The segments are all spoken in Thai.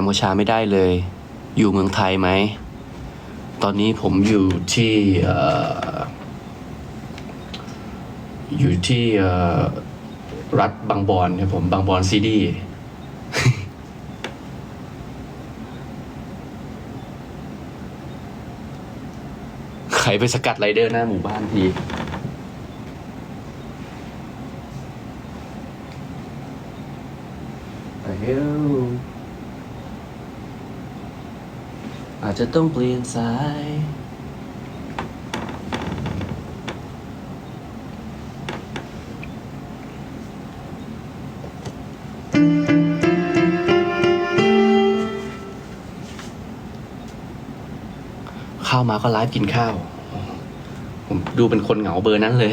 กัมพูชาไม่ได้เลย อยู่เมืองไทยไหม ตอนนี้ผมอยู่ที่ออยู่ที่รัฐบางบอนครับผมบางบอนซีดีใครไปสกัดไรเดอร์หน้าหมู่บ้านทีเฮ้ล อาจจะต้องเปลี่ยนสายข้าวมาก็ไลฟ์กินข้าว ผมดูเป็นคนเหงาเบอร์นั้นเลย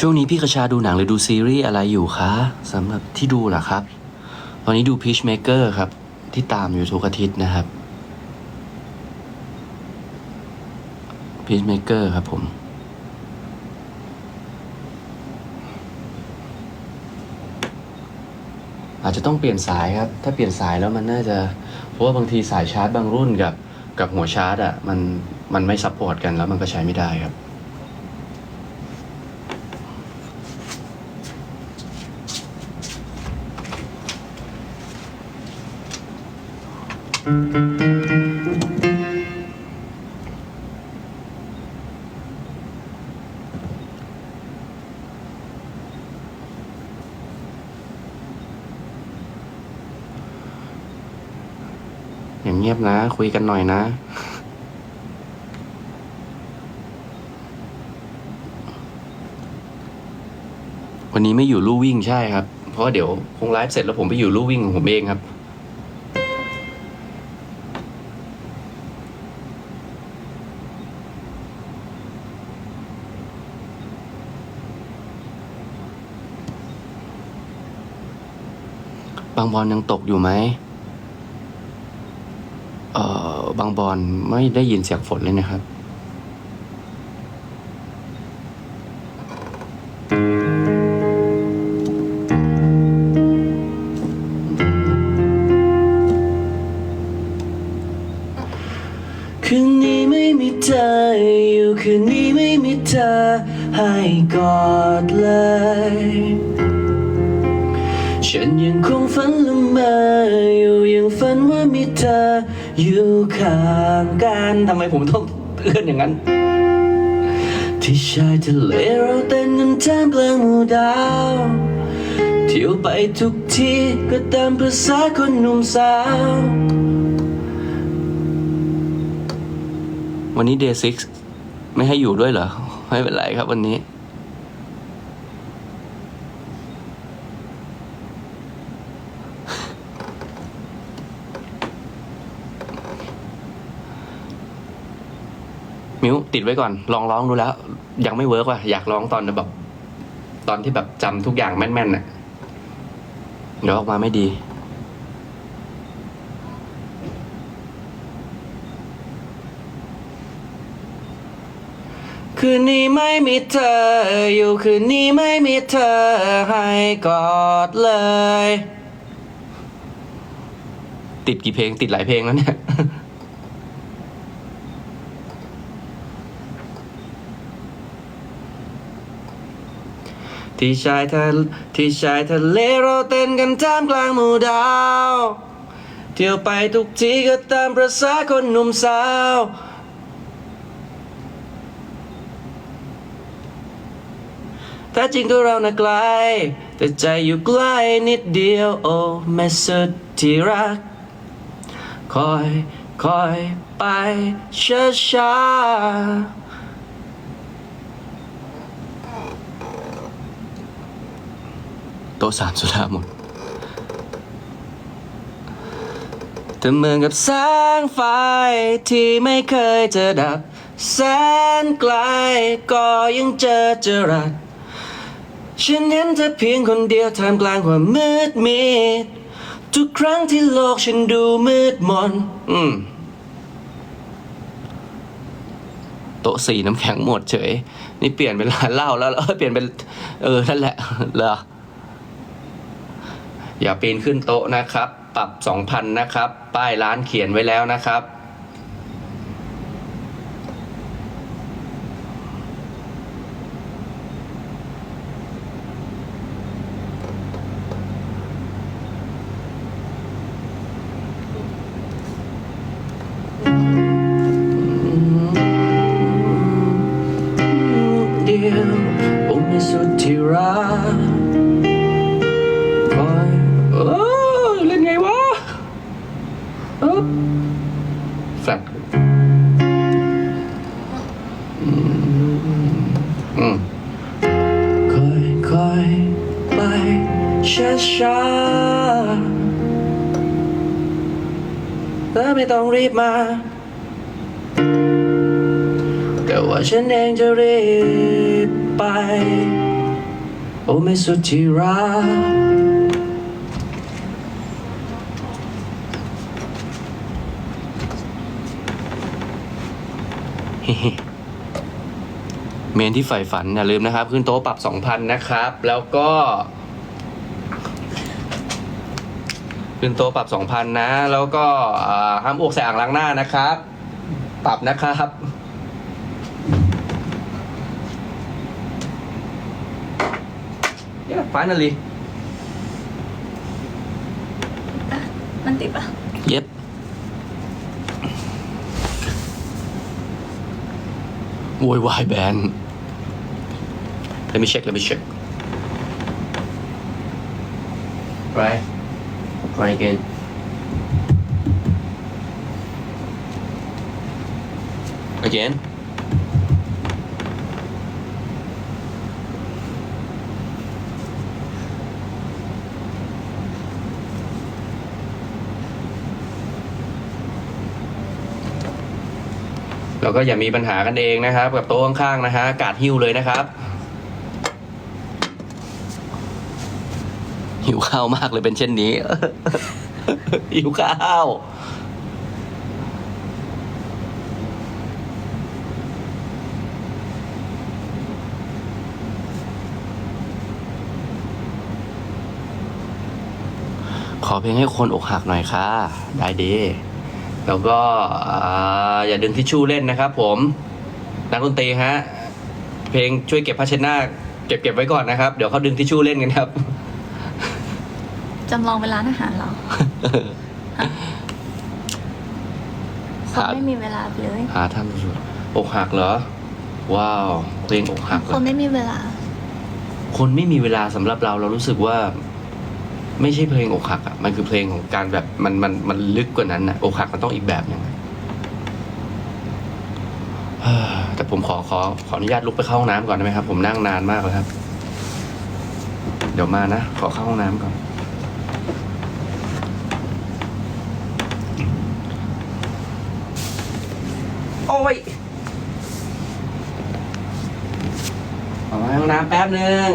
ช่วงนี้พี่กระชาดูหนังหรือดูซีรีส์อะไรอยู่คะสำหรับที่ดูเหรอครับ ตอนนี้ดู Peacemaker ครับ ที่ตามอยู่ทุกอาทิตย์นะครับ Peacemaker ครับผม อาจจะต้องเปลี่ยนสายครับ ถ้าเปลี่ยนสายแล้วมันน่าจะ เพราะว่าบางทีสายชาร์จบางรุ่นกับ กับหัวชาร์จอะมันมันไม่ซัพพอร์ตกันแล้วมันก็ใช้ไม่ได้ครับ อย่างเงียบนะ คุยกันหน่อยนะ วันนี้ไม่อยู่ลู่วิ่งใช่ครับ เพราะเดี๋ยวคงไลฟ์เสร็จแล้วผมไปอยู่ลู่วิ่งของผมเองครับ บางบอลยังตกอยู่ไหมเอ่อบางบอนไม่ได้ยินเสียงฝนเลยนะครับ คืนนี้ไม่มีเธออยู่คืนนี้ไม่มีเธอให้กอดเลย ฉันยังคงฝันละเมออยู่ยังฝันว่ามีเธออยู่ข้างกันทำไมผมต้องเอื้อนอย่างนั้น ที่ชายทะเลเราเต้นกันท่ามกลางหมู่ดาวเที่ยวไปทุกที่ก็ตามภาษาคนหนุ่มสาว วันนี้เดย์ซิกไม่ให้อยู่ด้วยเหรอ ไม่เป็นไรครับวันนี้ มิวติดไว้ก่อน ลองร้องดูแล้ว ยังไม่เวิร์กว่ะอยากร้องตอนแบบ ตอนที่แบบจำทุกอย่างแม่นๆน่ะเดี๋ยวออกมาไม่ดีคืนนี้ไม่มีเธอ อยู่คืนนี้ไม่มีเธอให้กอดเลย ติดกี่เพลงติดหลายเพลงแล้วเนี่ย ที่ชายทะที่ชายทะเลเราเต้นกันท่ามกลางหมู่ดาว เที่ยวไปทุกทีก็ตามประษาคนหนุ่มสาวแต่จริงตัวเรานะไกล แต่ใจอยู่ใกล้นิดเดียวโอ้แม่สุดที่รัก คอย คอยไปช้าช้า โต๊ะสามสุดาหมดเธอเหมือนกับแสงไฟที่ไม่เคยจะดับ แสนไกลก็ยังเจอจรัสฉันเห็นเธอเพียงคนเดียวท่ามกลางความมืดมิดทุกครั้งที่โลกฉันดูมืดมนอืมโต๊ะสี่น้ำแข็งหมดเฉย นี่เปลี่ยนเป็นร้านเหล้าแล้วเออเปลี่ยนเป็น เออ นั่นแหละเหรอ อย่าปีนขึ้นโต๊ะนะครับ ปรับสองพันนะครับ ป้ายร้านเขียนไว้แล้วนะครับ แฟลตอืมอืมค่อยค่อยไปช้าช้าๆแล้วไม่ต้องรีบมา แต่ว่าฉันเองจะรีบไป โอ้ไม่สุดที่รัก เมนที่ใฝ่ฝันอย่าลืมนะครับ ขึ้นโต๊ะปรับ2,000นะครับ แล้วก็ ขึ้นโต๊ะปรับ2,000นะ แล้วก็ห้ามอวกใส่อ่างล้างหน้านะครับ ปรับนะครับ Yeah, finally. มันติดปะ Yep. Why why ban? Let me check, let me check. Right. Try again. Again. แล้วก็อย่ามีปัญหากันเองนะครับ กับโต๊ะข้างๆนะฮะกาดหิ้วเลยนะครับ หิวข้าวมากเลยเป็นเช่นนี้ หิวข้าวขอเพลงให้คนอกหักหน่อยค่ะ ได้ดี แล้วก็อ่าอย่าดึงทิชชู่เล่นนะครับ ผมนักดนตรีฮะเพลงช่วยเก็บผ้าเช็ดหน้า เก็บเก็บไว้ก่อนนะครับ เดี๋ยวเขาดึงทิชชู่เล่นกันครับจำลองเป็นร้านอาหารเหรอคนหาไม่มีเวลาไปเลย หาทำสุดอกหักเหรอ ว้าวเพลงอกหักเหรคอนไม่มีเวลา คนไม่มีเวลาสำหรับเราเรารู้สึกว่า ไม่ใช่เพลงอกหักอะมันคือเพลงของการแบบมันมันมันลึกกว่านั้นอะอกหักมันต้องอีกแบบหนึ่งแต่ผมขอขอขออนุญาตลุกไปเข้าห้องน้ำก่อนได้ไหมครับ ผมนั่งนานมากแล้วครับ เดี๋ยวมานะ ขอเข้าห้องน้ำก่อนโอ้ยขอมาห้องน้ำแป๊บหนึ่ง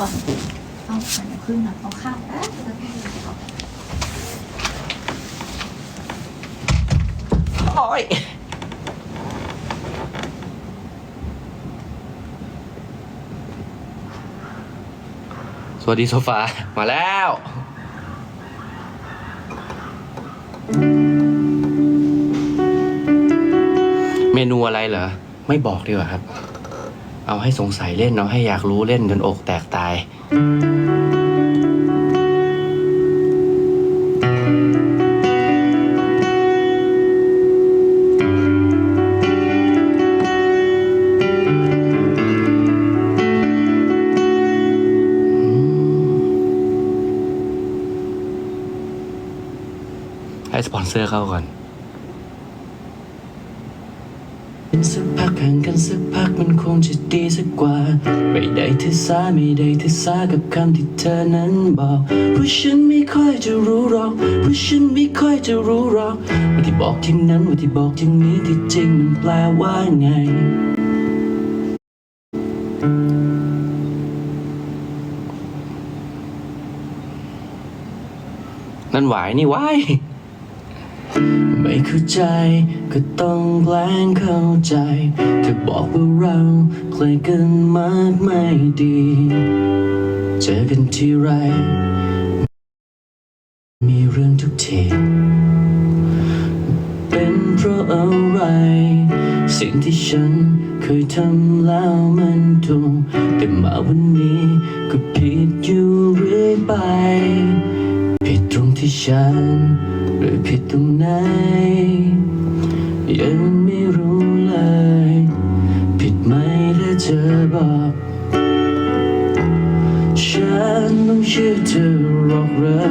ก่อน เอาขันขึ้นหน่อยเอาข้าวแป๊บแล้วก็เอาโอ้ยสวัสดีโซฟา มาแล้ว เมนูอะไรเหรอ ไม่บอกดีกว่าครับ เอาให้สงสัยเล่นเอาให้อยากรู้เล่นจนอกแตกตาย ให้สปอนเซอร์เข้าก่อน กห่างกันสักพักมันคงจะดีสักกว่า ไม่ได้ถือสาไม่ได้ถือสากับคำที่เธอนั้นบอก เพราะฉันไม่ค่อยจะรู้หรอก เพราะฉันไม่ค่อยจะรู้หรอก ว่าที่บอกที่นั้นว่าที่บอกที่นี้ที่จริงมันแปลว่าไงนั่นหวายนี่หวาย ไม่เข้าใจ ก็ต้องแกล้งเข้าใจเธอบอกว่าเราใกล้กันมากไม่ดี เจอกันทีไร มีเรื่องทุกทีเป็นเพราะอะไร สิ่งที่ฉันเคยทำแล้วมันถูกแต่มาวันนี้ก็ผิดอยู่เรื่อยไป ผิดตรงที่ฉัน หรือผิดตรงไหน ยังไม่รู้เลย ผิดไหมถ้าเธอบอก ฉันต้องเชื่อเธอหรอกเหรอ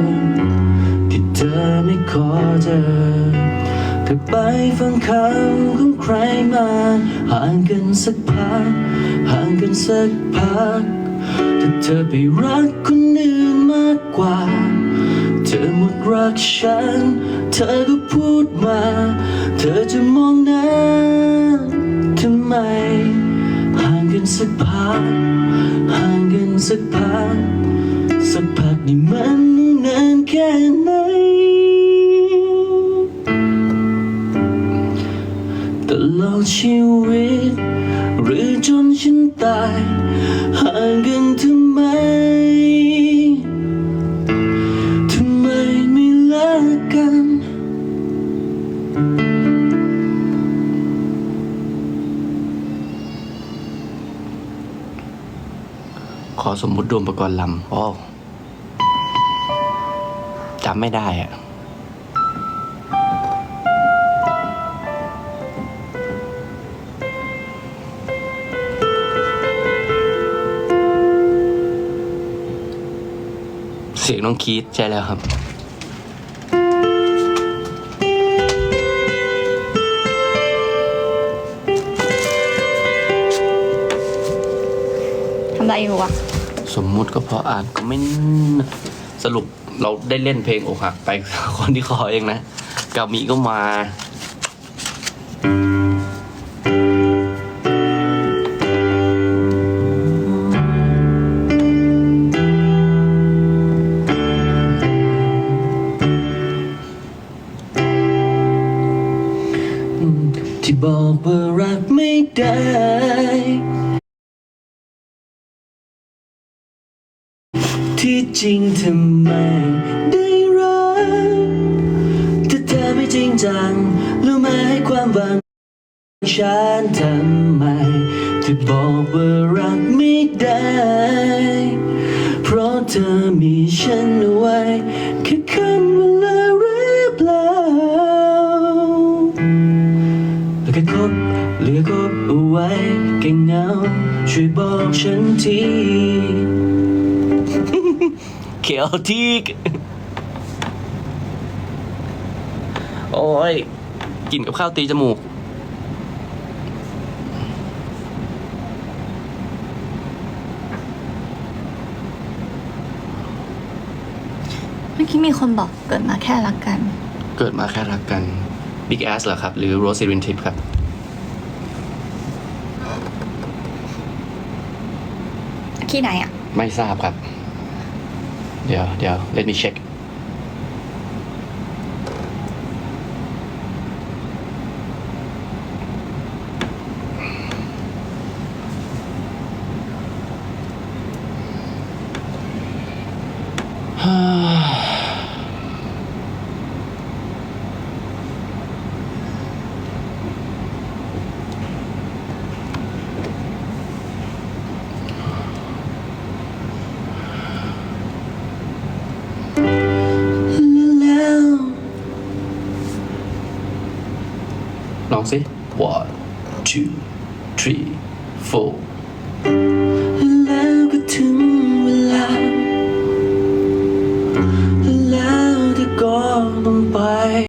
ที่เธอไม่ขอเธอเธอไปฟังคำของใครมา ห่างกันสักพัก ห่างกันสักพักถ้าเธอไปรักคนอื่นมากกว่า อหมดรักฉัน เธอก็พูดมา เธอจะมองหน้าทำไม ห่างกันสักพัก ห่างกันสักพัก สักพักนี่มันนานแค่ไหนตลอดชีวิต หรือจนฉันตาย ห่างกัน อสมมุติดวงประกรณ์ลำอ๋อจำไม่ได้อะเสียงน้องคีดใช่แล้วครับทำอะไรอยู่วะ สมมุติก็พออ่านก็ไม่สรุปเราได้เล่นเพลงอกหักไปคนที่ขอเองนะกามีก็มาที่บอกว่ารักไม่ได้ จริงทำไมได้รักถ้าเธอไม่จริงจังรู้ไหมให้ความหวังฉันทำไมที่บอกว่ารักไม่ได้ เพราะเธอมีฉันเอาไว้แค่คำว่าลาหรือเปล่าแล้วก็คบเหลือคบเอาไว้แก่เงาช่วยบอกฉันที Celtic โอ้ยกินกับข้าวตีจมูก เมื่อกี้มีคนบอกเกิดมาแค่รักกัน เกิดมาแค่รักกัน Big Ass เหรอครับ หรือ Rose Irwin Tip ครับ ที่ไหนอะ ไม่ทราบครับ เดี๋ยวเดี๋ยว let me check ล